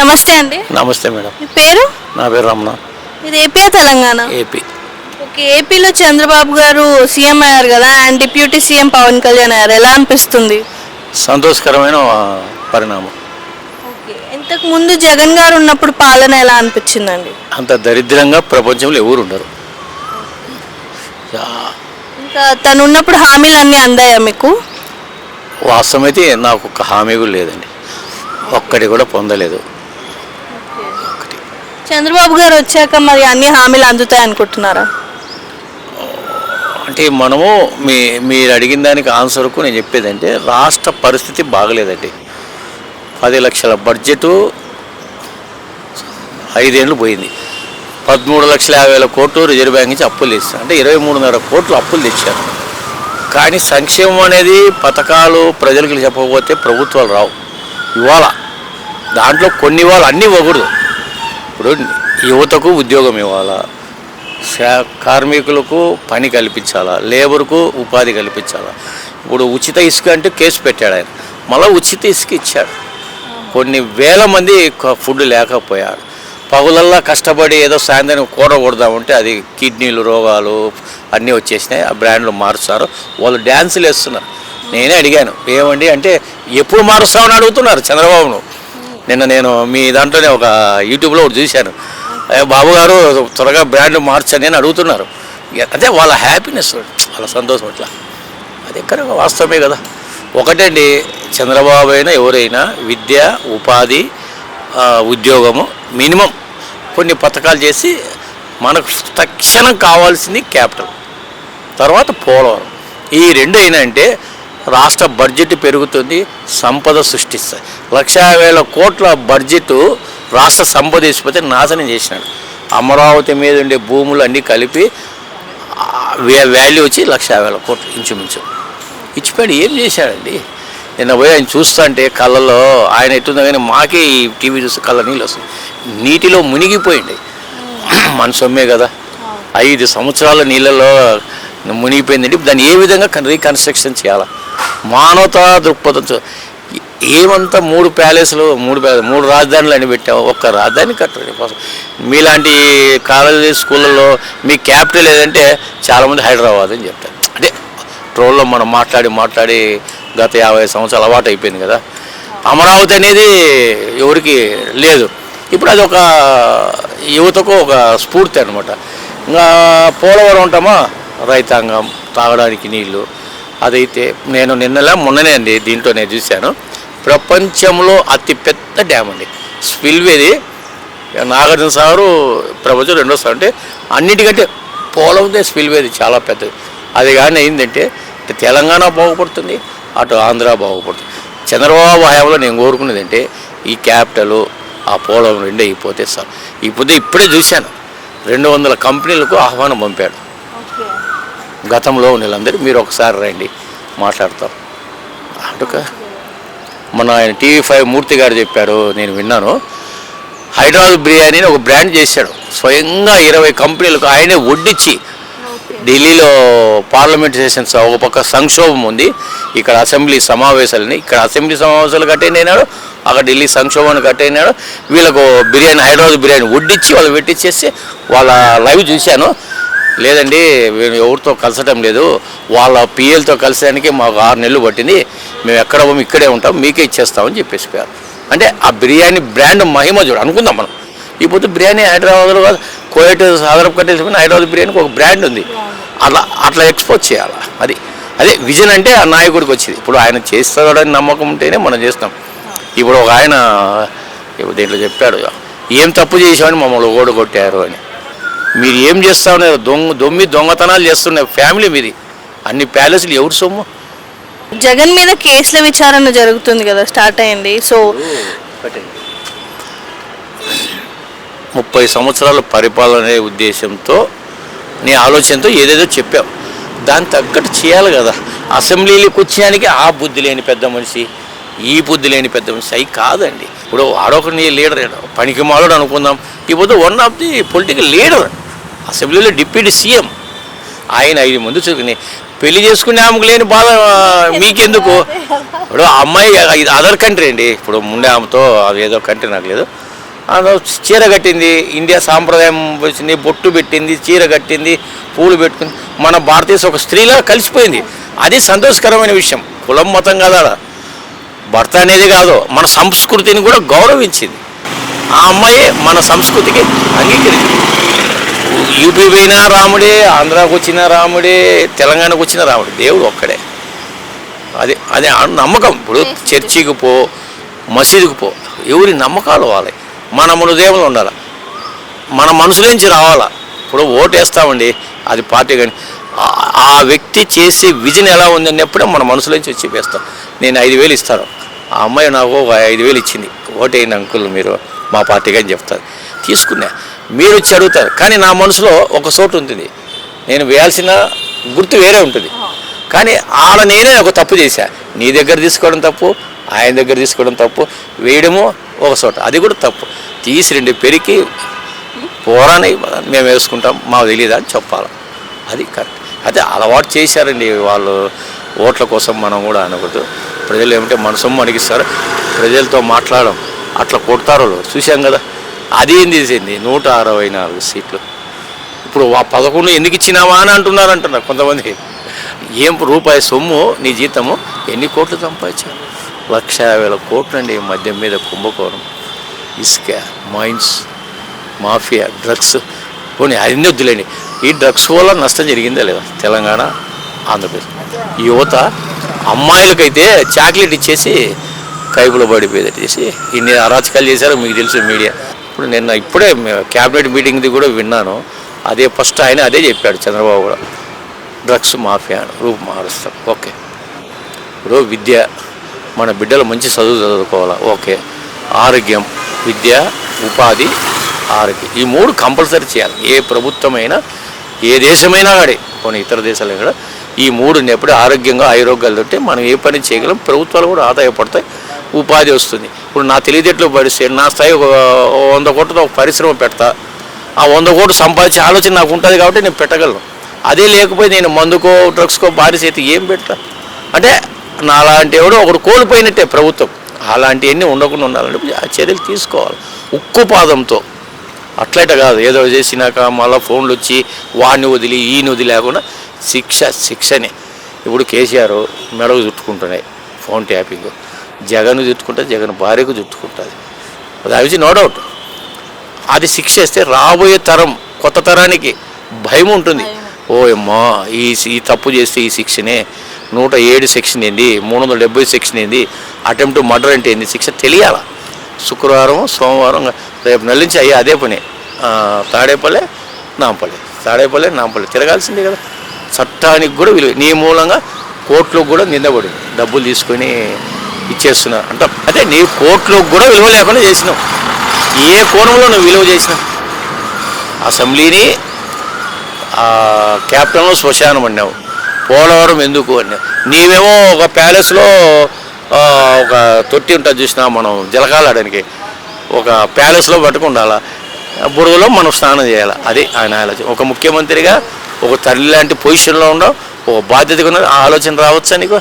నమస్తే అండి. నమస్తే మేడం. మీ పేరు? నా పేరు రమణ. ఇది ఏపీ తెలంగాణ? ఏపీ. ఓకే ఏపీలో చంద్రబాబు గారు సీఎం అయ్యారు కదా and deputy CM Pawan Kalyan అయ్యారు. ఎలా అనిపిస్తుంది? సంతోషకరమైన పరిణామం. ఓకే ఇంతకు ముందు జగన్ గారు ఉన్నప్పుడు పాలన ఎలా అనిపించిందండి? అంత దరిద్రంగా ప్రపంచంలో ఎవరు ఉండరు. ఇంకా తను ఉన్నప్పుడు హామీలు అన్నీ అందాయా మీకు? వాస్తవమైతే నాకు ఒక హామీ కూడా లేదండి. ఒక్కటి కూడా పొందలేదు. చంద్రబాబు గారు వచ్చాక మరి అన్ని హామీలు అందుతాయి అనుకుంటున్నారా? అంటే మనము మీ మీరు అడిగిన దానికి ఆన్సర్కు నేను చెప్పేదంటే రాష్ట్ర పరిస్థితి బాగలేదండి. పది లక్షల బడ్జెటు ఐదేళ్ళు పోయింది. పదమూడు లక్షల యాభై వేల కోట్లు రిజర్వ్ బ్యాంక్ నుంచి అప్పులు తెచ్చారు. అంటే ఇరవై మూడున్నర కోట్లు అప్పులు తెచ్చారు. కానీ సంక్షేమం అనేది పథకాలు ప్రజలకు చెప్పకపోతే ప్రభుత్వాలు రావు. ఇవాళ దాంట్లో కొన్ని ఇవాళ అన్నీ ఇవ్వకూడదు ఇప్పుడు యువతకు ఉద్యోగం ఇవ్వాలా? కార్మికులకు పని కల్పించాలా? లేబర్కు ఉపాధి కల్పించాలా? ఇప్పుడు ఉచిత ఇసుక అంటే కేసు పెట్టాడు ఆయన. మళ్ళీ ఉచిత ఇసుక ఇచ్చాడు. కొన్ని వేల మంది ఫుడ్ లేకపోయాడు పగులల్లా కష్టపడి ఏదో సాయంత్రం కూర కొడదామంటే అది కిడ్నీలు రోగాలు అన్నీ వచ్చేసినాయి. ఆ బ్రాండ్లు మారుస్తారు. వాళ్ళు డ్యాన్సులు వేస్తున్నారు. నేనే అడిగాను ఏమండి అంటే ఎప్పుడు మారుస్తామని అడుగుతున్నారు చంద్రబాబును. నిన్న నేను మీ దాంట్లోనే ఒక యూట్యూబ్లో ఒకటి చూశాను. "ఏ బాబు గారు త్వరగా బ్రాండ్ మార్చండి అని అడుగుతున్నారు. అదే వాళ్ళ హ్యాపీనెస్ వాళ్ళ సంతోషం అట్లా అది ఎక్కడ? వాస్తవమే కదా. ఒకటండి చంద్రబాబు అయినా ఎవరైనా విద్య ఉపాధి ఉద్యోగము మినిమం కొన్ని పథకాలు చేసి మనకు తక్షణం కావాల్సింది క్యాపిటల్. తర్వాత పోలవరం. ఈ రెండు అయినా అంటే రాష్ట్ర బడ్జెట్ పెరుగుతుంది సంపద సృష్టిస్తాయి. లక్ష వేల కోట్ల బడ్జెట్ రాష్ట్ర సంపద వేసిపోతే నాశనం చేసినాడు. అమరావతి మీద ఉండే భూములు అన్నీ కలిపి వాల్యూ వచ్చి లక్ష వేల కోట్లు ఇంచుమించు. ఇచ్చిపోయాడు. ఏం చేశాడండి? నిన్న పోయి ఆయన చూస్తుంటే కళ్ళలో ఆయన ఎట్టుందో కానీ మాకే ఈ టీవీ చూస్తే కళ్ళ నీళ్ళు వస్తుంది నీటిలో మునిగిపోయింది. మన సొమ్మే కదా. ఐదు సంవత్సరాల నీళ్ళలో మునిగిపోయిందంటే దాన్ని ఏ విధంగా కన్- రీకన్స్ట్రక్షన్ చేయాలా? మానవతా దృక్పథంతో ఏమంతా మూడు ప్యాలెస్లు మూడు ప్యాలెస్ మూడు రాజధానులు అని పెట్టాము ఒక్క రాజధాని కట్టండి కోసం మీలాంటి కాలేజీ స్కూళ్ళలో మీ క్యాపిటల్ ఏదంటే చాలామంది హైదరాబాద్ అని చెప్తారు అంటే ట్రోల్లో మనం మాట్లాడి మాట్లాడి గత యాభై సంవత్సరాలు అలవాటు అయిపోయింది కదా. అమరావతి అనేది ఎవరికి లేదు. ఇప్పుడు అది ఒక యువతకు ఒక స్ఫూర్తి అనమాట ఇంకా పోలవరం ఉంటామా? రైతాంగం తాగడానికి నీళ్ళు. అదైతే నేను నిన్నలా మొన్ననే అండి దీంట్లో నేను చూశాను. ప్రపంచంలో అతిపెద్ద డ్యామ్ అండి. స్పిల్వేది నాగార్జున సాగరు ప్రపంచం రెండో సార్ అంటే అన్నిటికంటే పోలందే స్పిల్వేది చాలా పెద్దది. అది కానీ అయిందంటే తెలంగాణ బాగుపడుతుంది అటు ఆంధ్ర బాగుపడుతుంది. చంద్రబాబు హయాంలో నేను కోరుకున్నది అంటే ఈ క్యాపిటల్ ఆ పోలం రెండు అయిపోతే సార్ ఇప్పుడు ఇప్పుడే చూశాను. రెండు వందల కంపెనీలకు ఆహ్వానం పంపాడు. గతంలో ఉన్న వీళ్ళందరూ మీరు ఒకసారి రండి మాట్లాడతాం అటుక మన ఆయన టీవీ ఫైవ్ మూర్తి గారు చెప్పారు నేను విన్నాను. హైదరాబాద్ బిర్యానీని ఒక బ్రాండ్ చేశాడు. స్వయంగా ఇరవై కంపెనీలకు ఆయనే వడ్డిచ్చి ఢిల్లీలో పార్లమెంట్ సెషన్స్ ఒక పక్క సంక్షోభం ఉంది. ఇక్కడ అసెంబ్లీ సమావేశాలని ఇక్కడ అసెంబ్లీ సమావేశాలు అటెండ్ అయినాడు అక్కడ ఢిల్లీ సంక్షోభానికి అటెండ్ అయినాడు వీళ్ళకు బిర్యానీ హైదరాబాద్ బిర్యానీ వడ్డిచ్చి వాళ్ళు పెట్టించేసి వాళ్ళ లైవ్ చూశాను. లేదండి మేము ఎవరితో కలసటం లేదు. వాళ్ళ పిఎల్తో కలిసడానికి మాకు ఆరు నెలలు పట్టింది. మేము ఎక్కడ ఇక్కడే ఉంటాం మీకే ఇచ్చేస్తామని చెప్పేసిపోయారు అంటే ఆ బిర్యానీ బ్రాండ్ మహిమ చూడు అనుకుందాం మనం. ఇప్పుడు బిర్యానీ హైదరాబాద్లో కాదు కోయట్ సాదరపు కట్టేసుకుని హైదరాబాద్ బిర్యానీకి ఒక బ్రాండ్ ఉంది. అలా అట్లా ఎక్స్పోజ్ చేయాలి? అది అదే విజన్ అంటే ఆ నాయకుడికి వచ్చేది. ఇప్పుడు ఆయన చేస్తాడని నమ్మకం ఉంటేనే మనం చేస్తాం. ఇప్పుడు ఒక ఆయన ఇప్పుడు దీంట్లో చెప్పాడు ఏం తప్పు చేసామని మమ్మల్ని ఓడగొట్టారు అని. మీరు ఏం చేస్తా ఉన్నారు? దొంగ దొమ్మి దొంగతనాలు చేస్తున్న ఫ్యామిలీ మీది. అన్ని ప్యాలెస్లు ఎవరు సొమ్ము? జగన్ మీద కేసుల విచారణ జరుగుతుంది కదా స్టార్ట్ అయింది. సో ముప్పై సంవత్సరాల పరిపాలన ఉద్దేశంతో నీ ఆలోచనతో ఏదేదో చెప్పావు. దాని తగ్గట్టు చేయాలి కదా. అసెంబ్లీలోకి వచ్చేయానికి ఆ బుద్ధి లేని పెద్ద మనిషి ఈ బుద్ధి లేని పెద్ద మనిషి అవి కాదండి. ఇప్పుడు ఆడొక లీడర్ పనికి మాలోడు అనుకుందాం. ఇప్పుడు one of the political leader అసెంబ్లీలో డిప్యూటీ సీఎం. ఆయన ఐదు మంది చూసుకుని పెళ్ళి చేసుకునే ఆమెకు లేని బాధ మీకెందుకు? ఇప్పుడు ఆ అమ్మాయి ఇది అదర్ కంట్రీ అండి. ఇప్పుడు ముందే ఆమెతో అది ఏదో కంట్రీ నాకు లేదు. చీర కట్టింది ఇండియా సాంప్రదాయం వచ్చింది బొట్టు పెట్టింది చీర కట్టింది పూలు పెట్టుకుంది మన భారతదేశం ఒక స్త్రీలా కలిసిపోయింది. అది సంతోషకరమైన విషయం. కులం మతం కదా భర్త అనేది కాదు మన సంస్కృతిని కూడా గౌరవించింది. ఆ అమ్మాయి మన సంస్కృతికి అంగీకరించింది. యూపీ పోయినా రాముడే ఆంధ్రాకు వచ్చిన రాముడే తెలంగాణకు వచ్చిన రాముడే దేవుడు ఒక్కడే. అది అదే నమ్మకం. ఇప్పుడు చర్చికి పో మసీదుకు పో ఎవరి నమ్మకాలు వాళ్ళే. మన హృదయంలో ఉండాలి? మన మనసులో నుంచి రావాలా? ఇప్పుడు ఓటు వేస్తామండి అది పార్టీ కానీ. ఆ- వ్యక్తి చేసే విజన్ ఎలా ఉంది అన్నప్పుడే మన మనసులో నుంచి వచ్చి వేస్తాం. నేను ఐదు వేలు ఇస్తాను. ఆ అమ్మాయి నాకు ఒక ఐదు వేలు ఇచ్చింది. ఓటేయండి అంకుల్ మీరు మా పార్టీగా అని చెప్తారు. తీసుకున్నా. మీరు వచ్చి అడుగుతారు. కానీ నా మనసులో ఒక చోటు ఉంటుంది. నేను వేయాల్సిన గుర్తు వేరే ఉంటుంది. కానీ ఆడ నేనే ఒక తప్పు చేశా. నీ దగ్గర తీసుకోవడం తప్పు ఆయన దగ్గర తీసుకోవడం తప్పు వేయడము ఒక చోట అది కూడా తప్పు. తీసి రెండు పెరికి పోరాని మేము వేసుకుంటాం. మాకు తెలియదు అని చెప్పాలి. అది కరెక్ట్. అదే అలవాటు చేశారండి వాళ్ళు. ఓట్ల కోసం మనం కూడా అనకూడదు. ప్రజలు ఏమంటే మనసొమ్ము అడిగిస్తారు. ప్రజలతో మాట్లాడడం అట్లా కొడతారో చూసాం చూశాం కదా. అది ఏం నూట అరవై నాలుగు సీట్లు. ఇప్పుడు ఆ పదకొండు ఎందుకు ఇచ్చినావా అని అంటున్నారు అంటున్నారు కొంతమంది. ఏం రూపాయి సొమ్ము నీ జీతము? ఎన్ని కోట్లు సంపాదించావు? లక్ష వేల కోట్లండి మద్యం మీద కుంభకోణం. ఇసుక మైన్స్ మాఫియా డ్రగ్స్. పోనీ అన్ని వద్దులేండి. ఈ డ్రగ్స్ వల్ల నష్టం జరిగిందా లేదా? తెలంగాణ ఆంధ్రప్రదేశ్. యువత అమ్మాయిలకైతే చాక్లెట్ ఇచ్చేసి కైపులో పడిపోయేటట్టు చేసి. ఇన్ని అరాచకాలు చేశారో మీకు తెలుసు మీడియా. ఇప్పుడు నిన్న ఇప్పుడే క్యాబినెట్ మీటింగ్ది కూడా విన్నాను. అదే ఫస్ట్ ఆయన అదే చెప్పాడు చంద్రబాబు కూడా. డ్రగ్స్ మాఫియా రూపు మారుస్తాం. ఓకే. ఇప్పుడు విద్య మన బిడ్డలు మంచి చదువు చదువుకోవాలా? ఓకే. ఆరోగ్యం విద్య ఉపాధి ఆరోగ్యం. ఈ మూడు కంపల్సరీ చేయాలి. ఏ ప్రభుత్వమైనా ఏ దేశమైనా కానీ కొన్ని ఇతర దేశాలు కూడా ఈ మూడు ఉన్నప్పుడు ఆరోగ్యంగా ఆరోగ్యాలు మనం ఏ పని చేయగలం? ప్రభుత్వాలు కూడా ఆదాయపడతాయి ఉపాధి వస్తుంది. ఇప్పుడు నా తెలివితేటలు పరిస్థితి నా స్థాయి వంద కోట్లతో ఒక పరిశ్రమ పెడతా. ఆ వంద కోట్లు సంపాదించే ఆలోచన నాకు ఉంటుంది కాబట్టి నేను పెట్టగలను. అదే లేకపోతే నేను మందుకో డ్రగ్స్కో బారిస్ అయితే ఏం పెడతా అంటే నాలాంటి ఎవడో ఒకడు కోల్పోయినట్టే ప్రభుత్వం. అలాంటివన్నీ ఉండకుండా ఉండాలంటే ఆ చర్యలు తీసుకోవాలి. ఉక్కు పాదంతో. అట్లయితే కాదు ఏదో చేసినాక మళ్ళీ ఫోన్లు వచ్చి వాడిని వదిలి ఈయన వదిలి లేకుండా శిక్ష శిక్షనే. ఇప్పుడు కేసీఆర్ మెడకు చుట్టుకుంటున్నాయి ఫోన్ ట్యాపింగ్. జగన్ చుట్టుకుంటే జగన్ భార్యకు చుట్టుకుంటుంది. అది నో డౌట్ అది శిక్ష ఇస్తే రాబోయే తరం కొత్త తరానికి భయం ఉంటుంది. ఓ అమ్మా ఈ ఈ తప్పు చేస్తే ఈ శిక్షనే. నూట ఏడు సెక్షన్ ఏంది మూడు వందల డెబ్బై సెక్షన్ ఏంది అటెంప్ట్ మర్డర్ అంటే ఏంది శిక్ష తెలియాల? శుక్రవారం సోమవారం రేపు నెల నుంచి అయ్యే అదే పని. తాడేపల్లె నాంపల్లె. తాడేపల్లె నాంపల్లి. తిరగాల్సిందే కదా. చట్టానికి కూడా విలువ నీ మూలంగా కోర్టులో కూడా నిందబడి డబ్బులు తీసుకొని ఇచ్చేస్తున్నారు అంటే అదే నీ కోర్టులో కూడా విలువ లేకుండా చేసినావు. ఏ కోణంలో నువ్వు విలువ చేసినావు అసెంబ్లీని ఆ, క్యాపిటల్లో శ్మశానం అన్నావు. పోలవరం ఎందుకు అన్నావు? నీవేమో ఒక ప్యాలెస్లో ఒక తొట్టి ఉంటుంది చూసినా మనం జలకాలడానికి ఒక ప్యాలెస్లో పట్టుకుండాలా బురదలో మనం స్నానం చేయాలి? అది ఆయన ఆలోచన. ఒక ముఖ్యమంత్రిగా ఒక తల్లి లాంటి పొజిషన్లో ఉండవు ఒక బాధ్యతగా ఉన్న ఆలోచన రావచ్చా నీకు?